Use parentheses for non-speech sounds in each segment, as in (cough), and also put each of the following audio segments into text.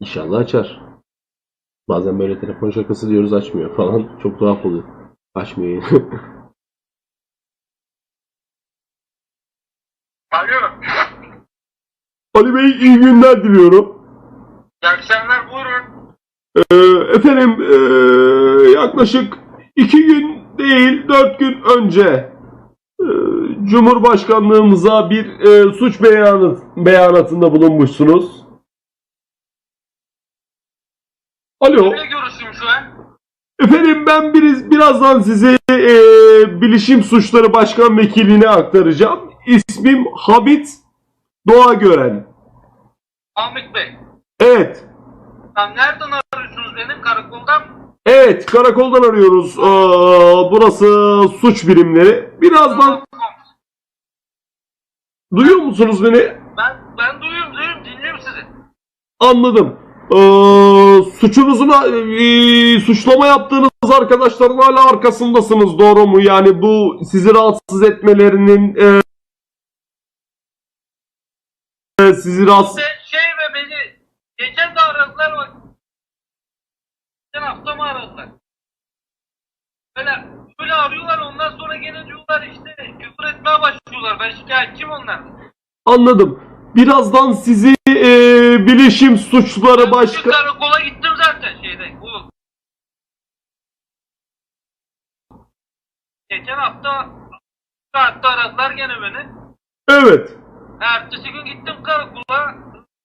İnşallah açar. Bazen böyle telefon şakası diyoruz açmıyor falan. (laughs) Çok tuhaf oluyor. Açmıyor. (laughs) Alo. Ali Bey iyi günler diliyorum. İyi akşamlar buyurun. Ee, efendim ee, yaklaşık iki gün değil dört gün önce ee, Cumhurbaşkanlığımıza bir ee, suç beyanı, beyanatında bulunmuşsunuz. Alo. Ne görüşüm şu an? Efendim ben biriz, birazdan size ee, Bilişim Suçları Başkan Vekiliğine aktaracağım. İsmim Habit Doğa Gören. Ahmet Bey. Evet. Tam nereden arıyorsunuz beni? Karakoldan mı? Evet, karakoldan arıyoruz. Ee, burası suç birimleri. Birazdan duyuyor musunuz beni? Ben, ben duyuyorum duyuyorum dinliyorum sizi. Anladım. Ee, suçunuzun ee, suçlama yaptığınız arkadaşların hala arkasındasınız. Doğru mu? Yani bu sizi rahatsız etmelerinin ee, ee, sizi rahatsız şey ve beni geçen de aradılar bak. Geçen hafta mı aradılar? Böyle, böyle arıyorlar ondan sonra gene diyorlar işte küfür etmeye başlıyorlar. Ben şikayetçiyim onlardan. anladım. Birazdan sizi ee, bilişim suçları başka karakola gittim zaten şeyde. Bu. Geçen hafta saatte aradılar gene beni. Evet. Ertesi gün gittim karakola.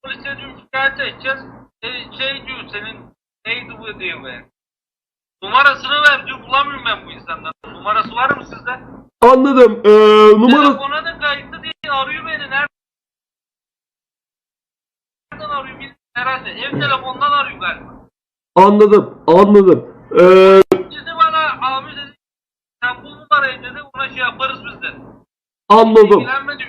Polise diyorum şikayet edeceğiz. E, şey diyor senin neydi bu diyor be. Numarasını ver diyor bulamıyorum ben bu insandan. Numarası var mı sizde? Anladım. Ee, numara Telefona da kayıtlı diye arıyor beni. Nereden arıyor bilmiyorum herhalde. Ev telefondan arıyor galiba. anladım. Anladım. Ee, Dedi bana abi dedi sen bu numarayı dedi ona şey yaparız biz dedi. anladım. İlgilenmedi.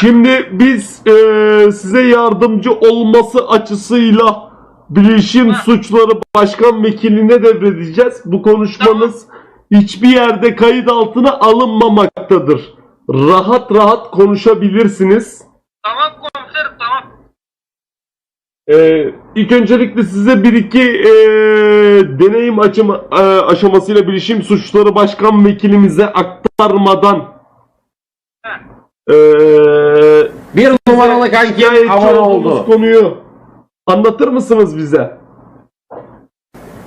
Şimdi biz eee, size yardımcı olması açısıyla Bilişim Ha. Suçları Başkan Vekiline devredeceğiz. Bu konuşmanız hiçbir yerde kayıt altına alınmamaktadır. Rahat rahat konuşabilirsiniz. Tamam komiserim tamam. Ee, ilk öncelikle size bir iki eee, deneyim açıma, eee, aşamasıyla Bilişim Suçları Başkan Vekilimize aktarmadan eee Bir numaralı abone olduğumuz oldu. konuyu anlatır mısınız bize?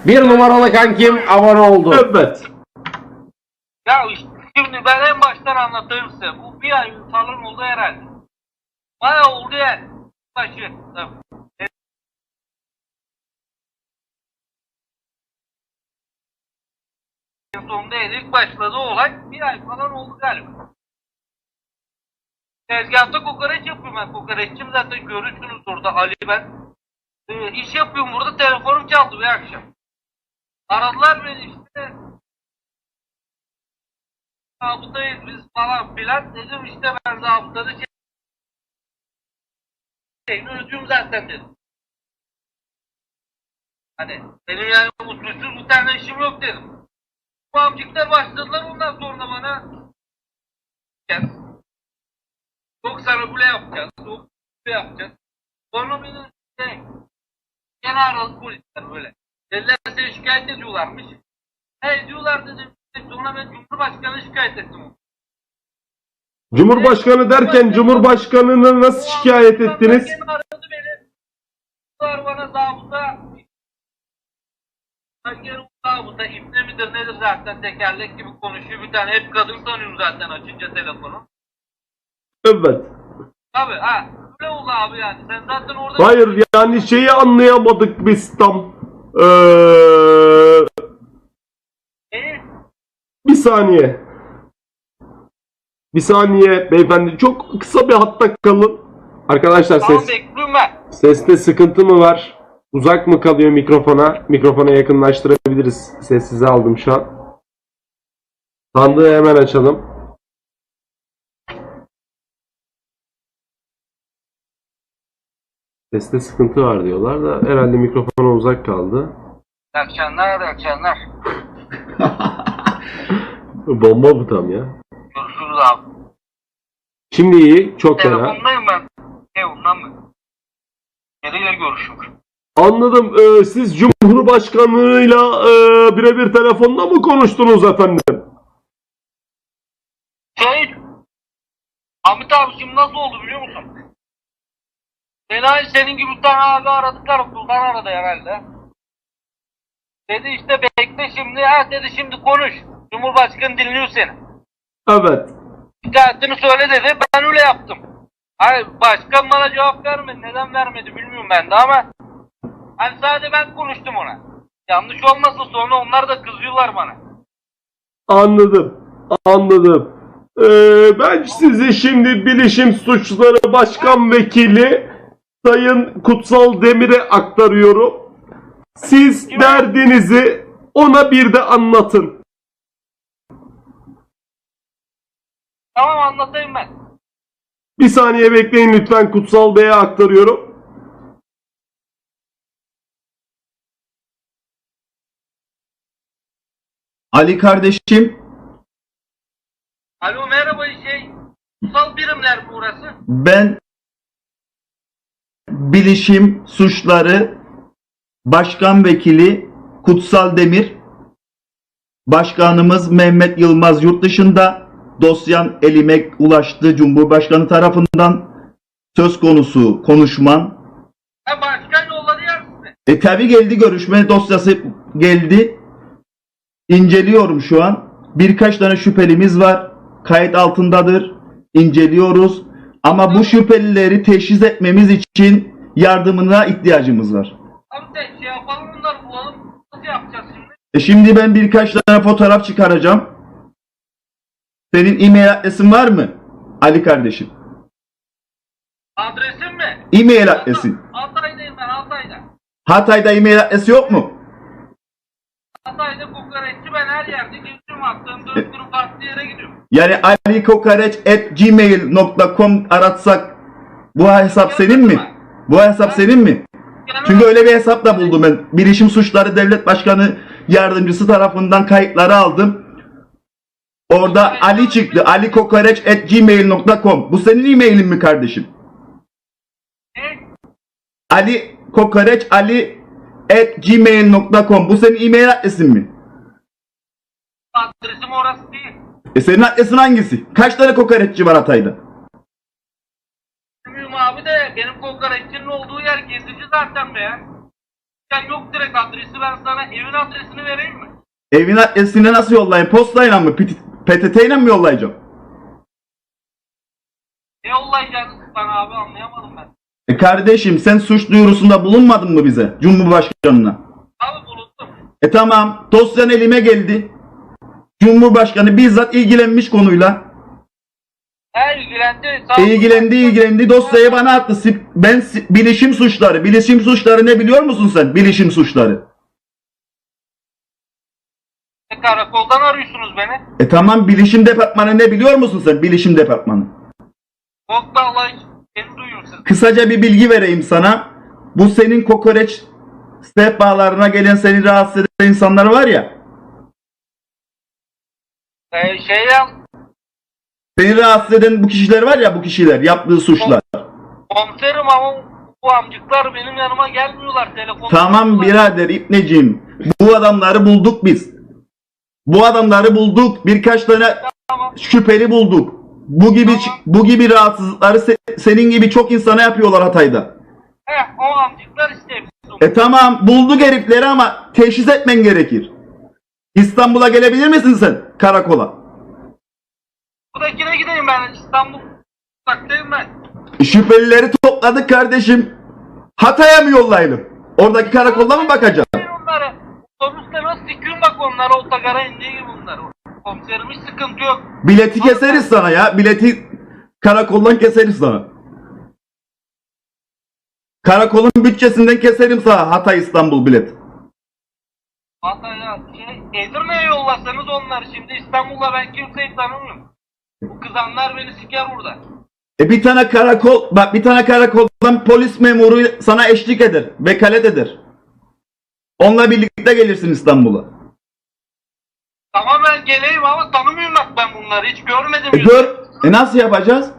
Bir numaralı kankim abone oldu. Evet. Ya işte şimdi ben en baştan anlatayım size. Bu bir ay falan oldu herhalde. Baya oldu ya. Başı. Tabii. En sonunda ilk başladı olay. Bir ay falan oldu galiba. Tezgahta kokoreç yapıyorum ben. Kokoreççim zaten görürsünüz orada Ali ben. Ee, iş yapıyorum burada telefonum çaldı bir akşam. Aradılar beni işte. Zabıtayız biz falan filan. Dedim işte ben zabıtada şey şeyini ödüyorum zaten dedim. Hani benim yani usulsüz bir tane işim yok dedim. Bu amcıklar başladılar ondan sonra bana gel. Çok sana bile yapacağız. Çok bile yapacağız. Sonra beni şey, gene aradı polisler böyle. Dediler seni şikayet ediyorlarmış. He diyorlar dedim. Sonra ben Cumhurbaşkanı şikayet ettim. Cumhurbaşkanı derken Cumhurbaşkanını nasıl şikayet ettiniz? Aradı beni. Bana zabıta. Ben gene o zabıta ipne midir nedir zaten tekerlek gibi konuşuyor bir tane. Hep kadın sanıyorum zaten açınca telefonu. Evet. Tabi ha. Öyle oldu abi yani. Sen zaten orada... Hayır yani şeyi anlayamadık biz tam. Ee, Ee, bir saniye. Bir saniye beyefendi çok kısa bir hatta kalın. Arkadaşlar tamam ses bekliyorum ben. seste sıkıntı mı var? Uzak mı kalıyor mikrofona? Mikrofona yakınlaştırabiliriz. Sessize aldım şu an. Sandığı hemen açalım. Seste sıkıntı var diyorlar da herhalde mikrofona uzak kaldı. İyi akşamlar, iyi akşamlar. (laughs) Bomba bu tam ya. Görüşürüz abi. Şimdi iyi, çok fena. Telefondayım ben. Evimden mi? Biriyle görüşüyorum. Anladım. Ee, siz Cumhurbaşkanı'yla e, birebir telefonda mı konuştunuz efendim? Şey, Ahmet abi şimdi nasıl oldu biliyor musun? Beni aynı senin gibi bir tane abi aradı karakoldan aradı herhalde. Dedi işte bekle şimdi, ha dedi şimdi konuş. Cumhurbaşkanı dinliyor seni. Evet. Şikayetini söyle dedi, ben öyle yaptım. Hayır, başkan bana cevap vermedi, neden vermedi bilmiyorum ben de ama hani sadece ben konuştum ona. Yanlış olmasın sonra onlar da kızıyorlar bana. Anladım. Anladım. Ee, ben sizi şimdi Bilişim Suçları Başkan Vekili Sayın Kutsal Demir'e aktarıyorum. Siz derdinizi ona bir de anlatın. Tamam anlatayım ben. Bir saniye bekleyin lütfen Kutsal Bey'e aktarıyorum. Ali kardeşim Alo merhaba şey, kutsal birimler burası? ben Bilişim Suçları Başkan Vekili Kutsal Demir Başkanımız Mehmet Yılmaz yurt dışında dosyan elime ulaştı Cumhurbaşkanı tarafından söz konusu konuşman Ha başkan yolladı ya size. E tabi geldi görüşme dosyası geldi. İnceliyorum şu an. Birkaç tane şüphelimiz var. Kayıt altındadır. İnceliyoruz. Ama bu şüphelileri teşhis etmemiz için yardımına ihtiyacımız var. Abi de şey yapalım bunları bulalım. Nasıl yapacağız şimdi? E şimdi ben birkaç tane fotoğraf çıkaracağım. Senin e-mail adresin var mı? Ali kardeşim. Adresim mi? E-mail adresin. Hatay'dayım ben Hatay'da. Hatay'da e-mail adresi yok mu? Hatay'da kokoreççi ben her yerde geziyorum attığım döndürüp farklı yere gidiyorum. Yani alikokoreç.gmail.com aratsak bu hesap senin mi? Bu hesap senin mi? Çünkü öyle bir hesap da buldum ben. Bilişim Suçları Devlet Başkanı Yardımcısı tarafından kayıtları aldım. Orada Ali çıktı. alikokoreç.gmail.com Bu senin e-mailin mi kardeşim? Ali Kokoreç Ali at gmail.com Bu senin e-mail adresin mi? Adresim orası değil. E senin adresin hangisi? Kaç tane kokoreççi var Hatay'da? Bilmiyorum abi de benim kokoreççinin olduğu yer gezici zaten be ya. Ya yok direkt adresi ben sana evin adresini vereyim mi? Evin adresini nasıl yollayayım? Postayla mı? PTT ile mi yollayacağım? Ne yollayacaksınız bana abi anlayamadım ben. E kardeşim sen suç duyurusunda bulunmadın mı bize? Cumhurbaşkanına. Abi bulundum. E tamam dosyan elime geldi. Cumhurbaşkanı bizzat ilgilenmiş konuyla. He ilgilendi. Sağ E, ilgilendi ilgilendi dosyayı bana attı. Ben si- bilişim suçları. Bilişim suçları ne biliyor musun sen? Bilişim suçları. E, Karakoldan arıyorsunuz beni. E tamam bilişim departmanı ne biliyor musun sen? Bilişim departmanı. Yok da Allah beni duyuyor siz. Kısaca bir bilgi vereyim sana. Bu senin kokoreç sehpalarına gelen seni rahatsız eden insanlar var ya. E, şey ya Seni rahatsız eden bu kişiler var ya bu kişiler yaptığı suçlar. komiserim ama bu amcıklar benim yanıma gelmiyorlar telefonla. Tamam birader İbneciğim. Bu adamları bulduk biz. Bu adamları bulduk. Birkaç tane Tamam. şüpheli bulduk. Bu gibi bu gibi rahatsızlıkları se- senin gibi çok insana yapıyorlar Hatay'da. Heh o amcıklar işte hepsi. E tamam bulduk herifleri ama teşhis etmen gerekir. İstanbul'a gelebilir misin sen karakola? Buradakine gideyim ben İstanbul. Uzaktayım ben. Şüphelileri topladık kardeşim. Hatay'a mı yollayalım? Oradaki karakolda mı bakacağız? Onları otobüsle nasıl sikiyorum bak onları otogara indiği gibi bunlar. Komiserim hiç sıkıntı yok. Bileti keseriz sana ya. Bileti karakoldan keseriz sana. Karakolun bütçesinden keserim sana Hatay İstanbul bilet. Hatta ya şey Edirne'ye yollasanız onlar şimdi İstanbul'da ben kimseyi tanımıyorum. Bu kızanlar beni siker burada. E bir tane karakol, bak bir tane karakoldan polis memuru sana eşlik eder, vekalet eder. Onunla birlikte gelirsin İstanbul'a. Tamam ben geleyim ama tanımıyorum bak ben bunları hiç görmedim. E yüzünü. e nasıl yapacağız?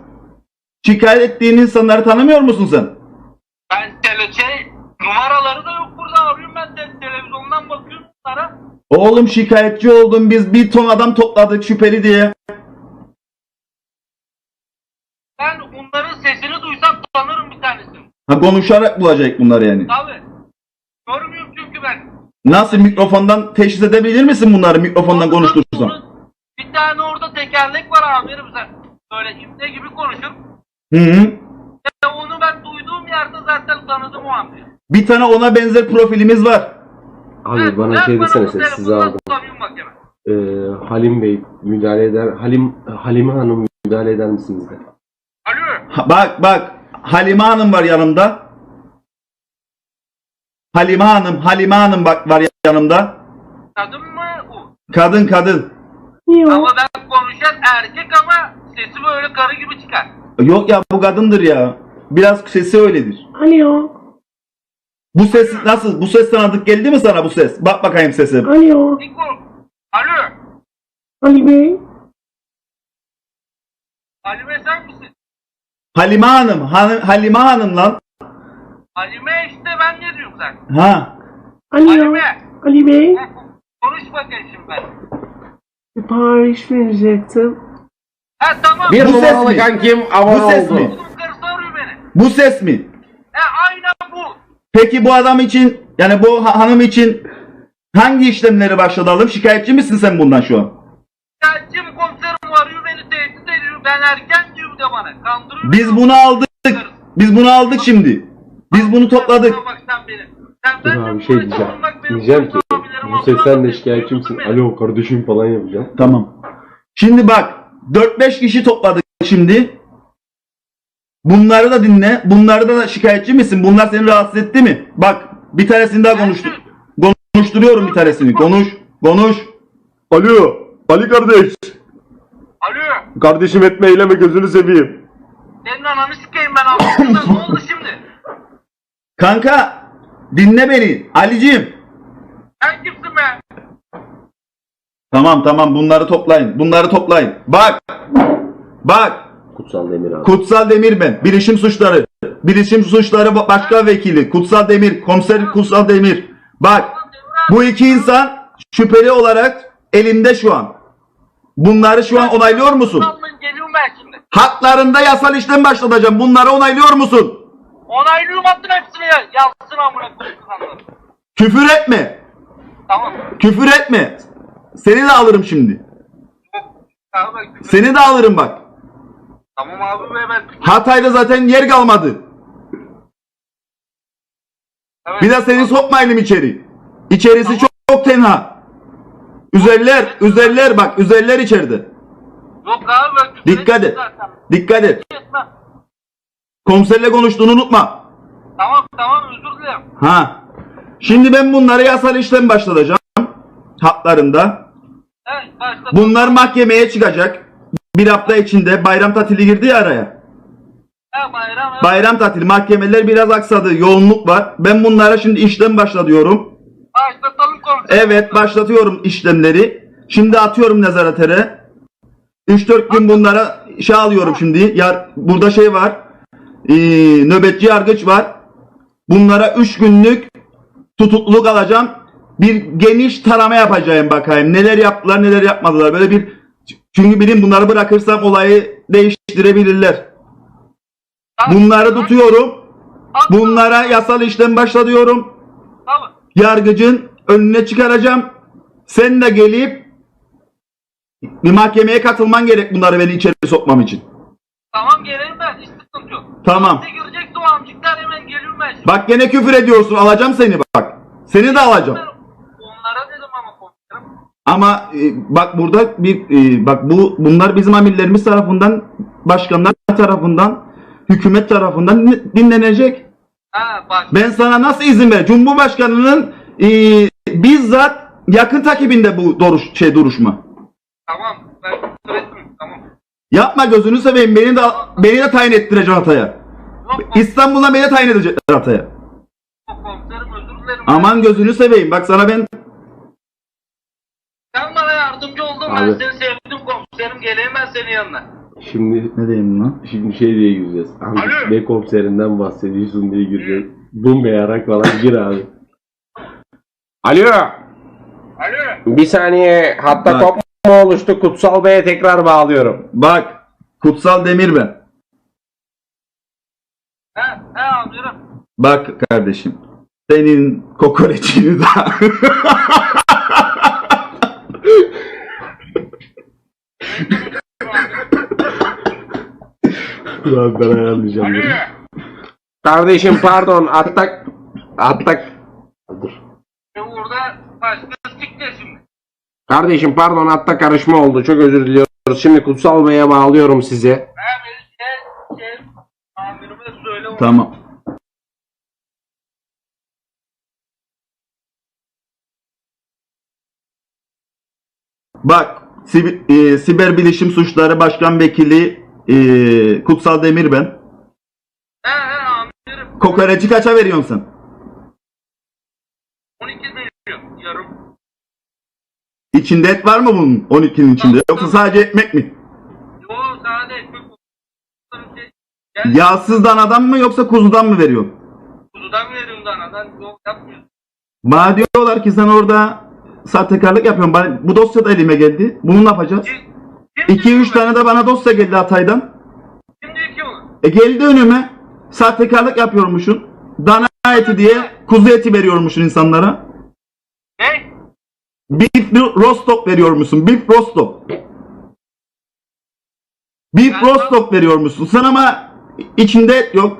Şikayet ettiğin insanları tanımıyor musun sen? Ben tele şey Numaraları da yok burada arıyorum ben de televizyondan bakıyorum bunlara. Oğlum şikayetçi oldum biz bir ton adam topladık şüpheli diye. Ben bunların sesini duysam tanırım bir tanesini. Ha konuşarak bulacak bunlar yani. Tabii. Ben. Nasıl mikrofondan teşhis edebilir misin bunları mikrofondan konuştursam? Bir tane orada tekerlek var amirim sen. Böyle imde gibi konuşur. Hı hı. E onu ben duyduğum yerde zaten tanıdım o amca. Bir tane ona benzer profilimiz var. Abi bana Ver şey desene sessiz telefondan aldım. Ee, Halim Bey müdahale eder. Halim Halime Hanım müdahale eder misiniz de? Alo. Ha, bak bak Halime Hanım var yanımda. Halime Hanım, Halime Hanım bak var yanımda. Kadın mı bu? Kadın kadın. Ama ben konuşan erkek ama sesi böyle karı gibi çıkar. Yok ya bu kadındır ya. Biraz sesi öyledir. Alo, Bu ses nasıl? Bu ses tanıdık geldi mi sana bu ses? Bak bakayım sese. alo, Niko. Alo. Ali Bey, Halime sen misin? Halime Hanım, Han- Halime Hanım lan. Halime işte ben ne diyorum sen? Ha. alo, Halime. Ali Bey, Konuş bakayım şimdi ben. sipariş verecektim. Ha tamam. Bir Bu ses numaralı mi? kankim abone Bu ses oldu. mi? Bunun karısı arıyor beni. Bu ses mi? He aynen bu. Peki bu adam için yani bu ha- hanım için hangi işlemleri başlatalım? Şikayetçi misin sen bundan şu an? Gelcim komiserim arıyor beni tehdit ediyor. Ben erken diyor bir de bana. Kandırıyor. Biz beni. bunu aldık. Biz bunu aldık şimdi. Biz bunu topladık. Sen Dur abi şey diyeceğim. Diyeceğim ki bu sesten de şikayetçi misin? Alo kardeşim falan yapacağım. Tamam. Şimdi bak 4-5 kişi topladık şimdi. Bunları da dinle. Bunları da şikayetçi misin? Bunlar seni rahatsız etti mi? Bak bir tanesini daha konuştur. Konuşturuyorum bir tanesini. Konuş. Konuş. Alo. Ali kardeş. Alo. Kardeşim etme eyleme gözünü seveyim. Senin ananı sikeyim ben abi. ne oldu şimdi? Kanka dinle beni. Alicim. Sen kimsin be? Tamam tamam bunları toplayın. Bunları toplayın. Bak. Bak. Kutsal Demir abi. Kutsal Demir ben. Bilişim suçları. Bilişim suçları başka vekili. Kutsal Demir. Komiser Kutsal Demir. Bak. Bu iki insan şüpheli olarak elimde şu an. Bunları şu an onaylıyor musun? Sallın geliyorum ben şimdi. Haklarında yasal işlem başlatacağım. Bunları onaylıyor musun? Onaylıyorum attın hepsini ya. Yazsın amına koyayım. Küfür etme. Tamam. Küfür etme. Seni de alırım şimdi. Tamam, ben- Seni de alırım bak. tamam abi be ben. Hatay'da zaten yer kalmadı. Evet. Bir de seni sokmayalım içeri. İçerisi çok, çok tenha. Üzerler, üzerler bak, üzerler içeride. Yok abi ben küfür Dikkat et. zaten. Dikkat et. Etmem. Komiserle konuştuğunu unutma. Tamam tamam özür dilerim. Ha. Şimdi ben bunlara yasal işlem başlatacağım. Haklarında. Evet başla. Bunlar mahkemeye çıkacak. Bir hafta içinde bayram tatili girdi ya araya. He bayram. evet. Bayram tatili mahkemeler biraz aksadı. Yoğunluk var. Ben bunlara şimdi işlem başlatıyorum. Başlatalım komiserim. Evet başlatıyorum işlemleri. Şimdi atıyorum nezaretere. 3-4 gün bunlara şey alıyorum şimdi. Yar, burada şey var. Ee, nöbetçi yargıç var. Bunlara 3 günlük tutukluluk alacağım. Bir geniş tarama yapacağım bakayım. Neler yaptılar neler yapmadılar. Böyle bir çünkü bilin bunları bırakırsam olayı değiştirebilirler. Bunları tutuyorum. Bunlara yasal işlem başlatıyorum. Yargıcın önüne çıkaracağım. Sen de gelip bir mahkemeye katılman gerek bunları beni içeri sokmam için. Tamam geleyim ben. Hiç sıkıntı yok. Tamam. Hemen ben. Bak gene küfür ediyorsun. Alacağım seni bak. Seni de alacağım. Onlara dedim ama komiserim. Ama e, bak burada bir e, bak bu bunlar bizim amirlerimiz tarafından, başkanlar tarafından, hükümet tarafından din- dinlenecek. Ha bak. Ben sana nasıl izin ver? Cumhurbaşkanının e, bizzat yakın takibinde bu duruş şey duruşma. Tamam. Ben küfür. Tamam. Yapma gözünü seveyim. Beni de beni de tayin ettirecek Hatay'a. Yok komiserim İstanbul'da beni tayin edecekler Hatay'a. komiserim özür dilerim. Aman gözünü seveyim. Bak sana ben Sen bana yardımcı oldun. Ben Abi. seni sevdim komiserim. Geleyim ben senin yanına. Şimdi ne diyeyim lan? şimdi şey diye gireceğiz. Abi, Alo. ne komiserinden bahsediyorsun diye gireceğiz. Bum be yarak falan gir abi. Alo. Alo. Bir saniye hatta Bak. kopma oluştu. Kutsal Bey'e tekrar bağlıyorum. Bak Kutsal Demir ben. He, he amirim. Bak kardeşim. Senin kokoreçini de Ulan ben ayarlayacağım. Bunu. Kardeşim pardon attak attak Dur. Burada başka şimdi. Kardeşim pardon hatta karışma oldu. Çok özür diliyoruz. Şimdi Kutsal Bey'e bağlıyorum sizi. Tamam. Bak e, Siber Bilişim Suçları Başkan Vekili e, Kutsal Demir ben. He he amirim. Kokoreci kaça veriyorsun sen? İçinde et var mı bunun 12'nin içinde? Yoksa sadece ekmek mi? Yo sade ekmek. Şey, Yağsız danadan mı yoksa kuzudan mı veriyorsun? kuzudan veriyorum danadan. Yok yapmıyorsun. Bana diyorlar ki sen orada sahtekarlık yapıyorsun. Bana, bu dosya da elime geldi. Bunu ne yapacağız? Kim, kim 2-3 diyor tane de bana dosya geldi Hatay'dan. Kim diyor ki onu? E geldi önüme. Sahtekarlık yapıyormuşsun. Dana eti diye kuzu eti veriyormuşsun insanlara. Ne? Beef rostok veriyormuşsun. Beef rostok. Beef rostok veriyormuşsun. Sen ama içinde et yok.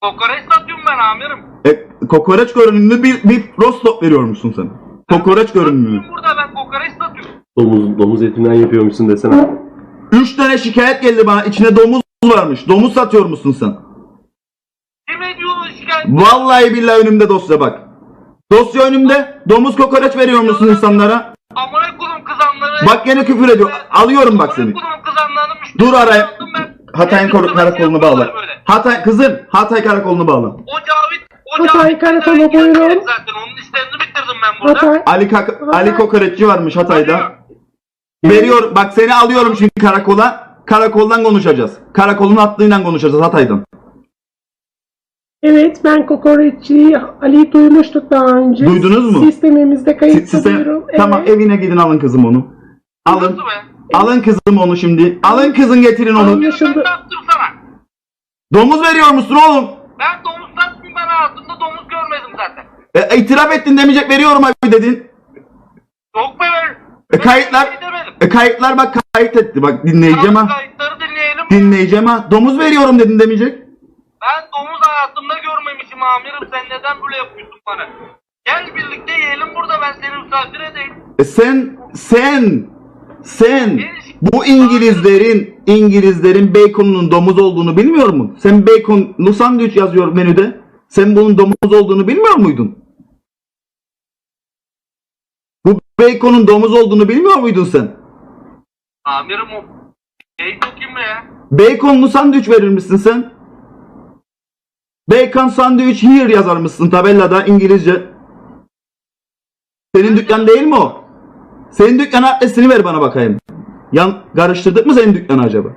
Kokoreç satıyorum ben amirim. E, kokoreç görünümlü bir beef rostok veriyormuşsun sen. Kokoreç görünümlü. Burada ben kokoreç satıyorum. Domuz, domuz etinden yapıyormuşsun desene. 3 tane şikayet geldi bana. İçine domuz varmış. Domuz satıyor musun sen? Kim ediyor şikayet? Vallahi billahi önümde dosya bak. Dosya önümde. Domuz kokoreç veriyor musun insanlara? Amına kodum kızanları. Bak gene küfür ediyor. Alıyorum bak seni. Amına Dur araya. Hatay'ın karakolunu bağla. Hatay kızım Hatay karakolunu bağla. O Cavit, o Hatay Cavit karakolu Hatay'ın buyurun. Zaten onun işlerini bitirdim ben burada. Hatay. Ali Kak- Ali kokoreççi varmış Hatay'da. Veriyor bak seni alıyorum şimdi karakola. Karakoldan konuşacağız. Karakolun hattıyla konuşacağız Hatay'dan. Evet ben kokoreççi Ali'yi duymuştuk daha önce. Duydunuz mu? Sistemimizde kayıtlı size- buyurun. tamam Evet. evine gidin alın kızım onu. Alın. Nasıl? Alın kızım onu şimdi. Alın kızın getirin onu. Ben Anlaşıldı. sana? Domuz veriyor musun oğlum? Ben domuz satmıyorum ben hayatımda domuz görmedim zaten. E, itiraf ettin demeyecek veriyorum abi dedin. Yok be ben. E, kayıtlar şey e, kayıtlar bak kayıt etti bak dinleyeceğim Tamam, ha. Kayıtları dinleyelim. Dinleyeceğim ha. Domuz veriyorum dedin demeyecek. Ben domuz hayatımda görmemişim amirim. Sen neden böyle yapıyorsun bana? Gel birlikte yiyelim burada ben seni misafir edeyim. E sen sen sen bu İngilizlerin İngilizlerin bacon'un domuz olduğunu bilmiyor musun? Sen bacon'lu sandviç yazıyor menüde. Sen bunun domuz olduğunu bilmiyor muydun? Bu bacon'un domuz olduğunu bilmiyor muydun sen? Amirim o. Şey mı ya? Bacon'lu sandviç verir misin sen? Bacon sandwich here yazar mısın tabelada İngilizce? Senin dükkan değil mi o? Senin dükkan adresini ver bana bakayım. Yan karıştırdık mı senin dükkanı acaba?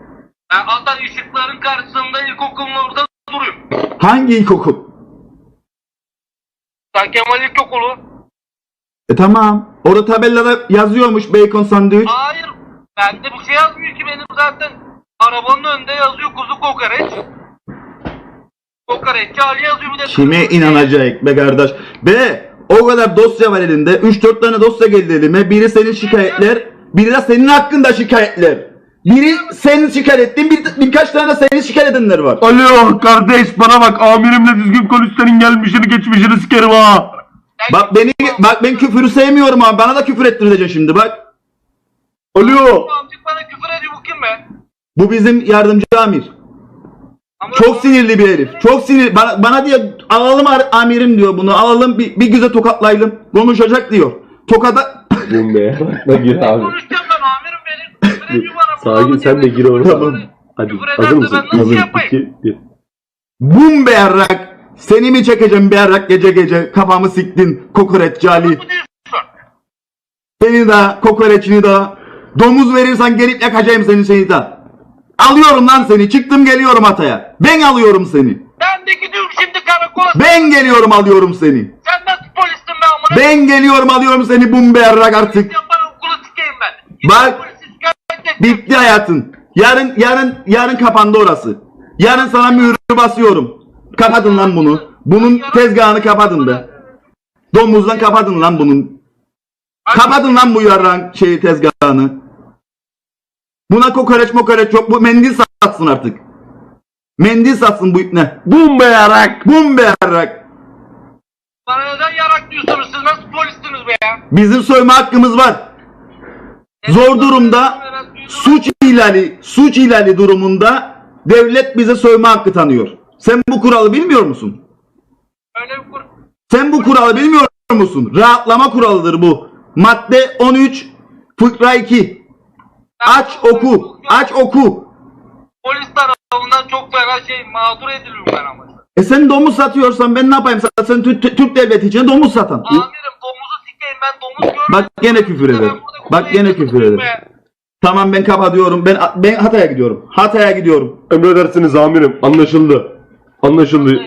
Ben hatta ışıkların karşısında ilkokulun orada duruyorum. Hangi ilkokul? Sen Kemal İlkokulu. E tamam. Orada tabelada yazıyormuş bacon sandviç. Hayır. Bende bir şey yazmıyor ki benim zaten. Arabanın önünde yazıyor kuzu kokoreç. Kokoreççi Ali yazıyor bir de. Kime inanacak be kardeş? Be o kadar dosya var elinde. 3-4 tane dosya geldi elime. Biri senin şikayetler. Biri de senin hakkında şikayetler. Biri senin şikayet ettiğin bir, birkaç tane de senin şikayet edenler var. Alo kardeş bana bak amirimle düzgün konuş senin gelmişini geçmişini sikerim ha. Bak beni bak ben küfürü sevmiyorum abi. Bana da küfür ettireceksin şimdi bak. Alo. Amcık bana küfür ediyor bu kim be? Bu bizim yardımcı amir. Ama Çok sinirli bir herif. Çok sinir. Bana, bana diyor alalım amirim diyor bunu. Alalım bir, bir güzel tokatlayalım. Konuşacak diyor. Tokada Bum be yarakla gir (laughs) abi. konuşacağım ben amirim benim küfür ediyor bana. Sakin sen de gir ona. Tamam. Hadi Küfür hazır ederse mısın? ben nasıl Hazır. yapayım? 2, 1. bum be yarrak. Seni mi çekeceğim be yarrak gece gece kafamı siktin kokoreççi Ali. Bu diyorsun. Seni de kokoreçini de domuz verirsen gelip yakacağım seni seni de. Alıyorum lan seni çıktım geliyorum Hatay'a. Ben alıyorum seni. Ben de gidiyorum şimdi karakola. Ben geliyorum alıyorum seni. Sen nasıl polissin be amına? Ben geliyorum alıyorum seni bumbe yarrak artık. Yaparım okulu sikeyim ben. Bak. Polisi şikayet et. Bitti hayatın. Yarın yarın yarın kapandı orası. Yarın sana mühürü basıyorum. Kapatın lan bunu. Bunun tezgahını kapatın be. Domuzdan kapatın lan bunun. Kapatın lan bu yarran şeyi tezgahını. Buna kokoreç mokoreç yok. Bu mendil satsın artık. Mendil satsın bu ne? Bumbe yarak. Bumbe yarrak. Bana neden yarak diyorsunuz siz nasıl polissiniz be ya? Bizim soyma hakkımız var. Zor durumda suç ihlali, suç ihlali durumunda devlet bize soyma hakkı tanıyor. Sen bu kuralı bilmiyor musun? Öyle bir kur. Sen bu kuralı bilmiyor musun? Rahatlama kuralıdır bu. Madde 13 fıkra 2. Aç oku. Aç oku. Polis tarafından çok fena şey mağdur ediliyorum ben ama. E sen domuz satıyorsan ben ne yapayım? Sen, sen Tü- Tü- Türk devleti için domuz satan. Amirim domuzu sikeyim ben domuz görmedim. Bak gene küfür ederim. Bak gene küfür ederim. Tamam ben kapatıyorum. Ben ben Hatay'a gidiyorum. Hatay'a gidiyorum. Emredersiniz amirim. Anlaşıldı. Anlaşıldı.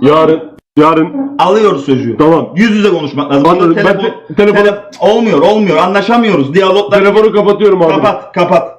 Yarın yarın Alıyoruz çocuğu. Tamam. Yüz yüze konuşmak lazım. Anladım. Ben Telefon, te- telefonu- tele- olmuyor olmuyor anlaşamıyoruz. Diyaloglar telefonu kapatıyorum amirim. kapat kapat.